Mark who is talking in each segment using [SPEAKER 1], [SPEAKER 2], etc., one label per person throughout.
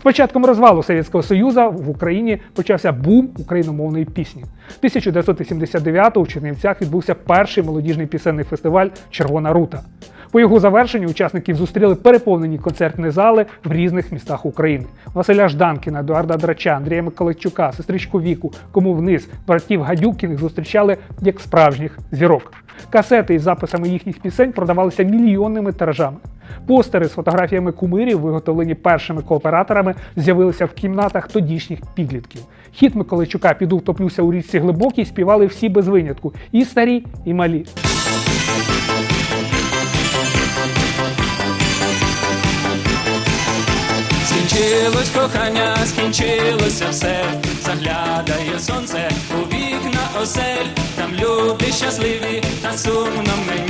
[SPEAKER 1] З початком розвалу Совєтського Союзу в Україні почався бум україномовної пісні. 1979-го у Чернівцях відбувся перший молодіжний пісенний фестиваль Червона рута. По його завершенню учасників зустріли переповнені концертні зали в різних містах України. Василя Жданкіна, Едуарда Драча, Андрія Миколайчука, сестричку Віку, кому вниз, братів Гадюкіних зустрічали як справжніх зірок. Касети із записами їхніх пісень продавалися мільйонними тиражами. Постери з фотографіями кумирів, виготовлені першими кооператорами, з'явилися в кімнатах тодішніх підлітків. Хіт Миколайчука піду втоплюся у річці глибокій співали всі без винятку, і старі, і малі.
[SPEAKER 2] Скінчилось кохання, скінчилося все, заглядає сонце у вікна осель, там люди щасливі, та сумно мені,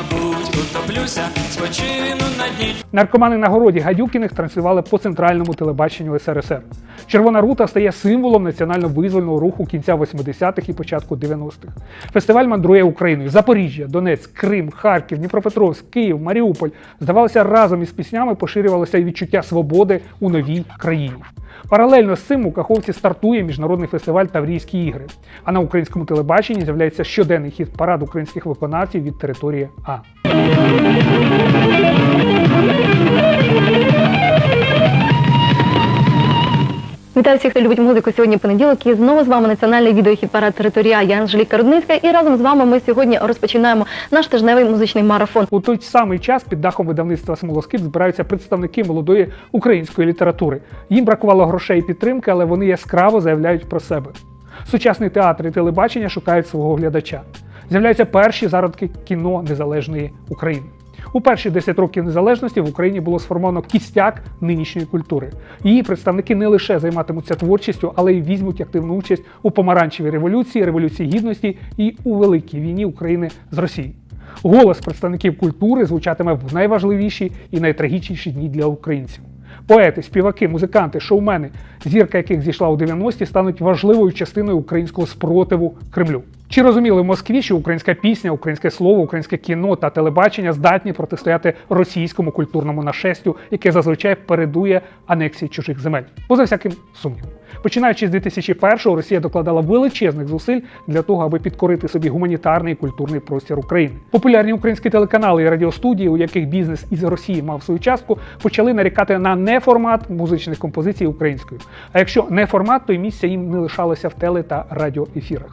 [SPEAKER 2] мабуть, утоплюся, спочину на дні.
[SPEAKER 1] Наркомани на городі Гадюкіних транслювали по центральному телебаченню СРСР. Червона рута стає символом національно-визвольного руху кінця 80-х і початку 90-х. Фестиваль мандрує Україною. Запоріжжя, Донецьк, Крим, Харків, Дніпропетровськ, Київ, Маріуполь. Здавалося, разом із піснями поширювалося і відчуття свободи у новій країні. Паралельно з цим у Каховці стартує міжнародний фестиваль Таврійські ігри. А на українському телебаченні з'являється щоденний хіт парад українських виконавців від території А.
[SPEAKER 3] Вітаю всіх, хто любить музику. Сьогодні понеділок і знову з вами національний відеохіт-парад територія. Я Анжеліка Рудницька. І разом з вами ми сьогодні розпочинаємо наш тижневий музичний марафон.
[SPEAKER 1] У той самий час під дахом видавництва Смолоскип збираються представники молодої української літератури. Їм бракувало грошей і підтримки, але вони яскраво заявляють про себе. Сучасний театр і телебачення шукають свого глядача. З'являються перші зародки кіно незалежної України. У перші 10 років незалежності в Україні було сформовано кістяк нинішньої культури. Її представники не лише займатимуться творчістю, але й візьмуть активну участь у помаранчевій революції, революції гідності і у великій війні України з Росією. Голос представників культури звучатиме в найважливіші і найтрагічніші дні для українців. Поети, співаки, музиканти, шоумени, зірка яких зійшла у 90-ті, стануть важливою частиною українського спротиву Кремлю. Чи розуміли в Москві, що українська пісня, українське слово, українське кіно та телебачення здатні протистояти російському культурному нашестю, яке зазвичай передує анексії чужих земель? Поза всяким сумнівом. Починаючи з 2001-го, Росія докладала величезних зусиль для того, аби підкорити собі гуманітарний і культурний простір України. Популярні українські телеканали і радіостудії, у яких бізнес із Росії мав свою частку, почали нарікати на неформат музичних композицій українською. А якщо не формат, то й місця їм не лишалося в теле та радіоефірах.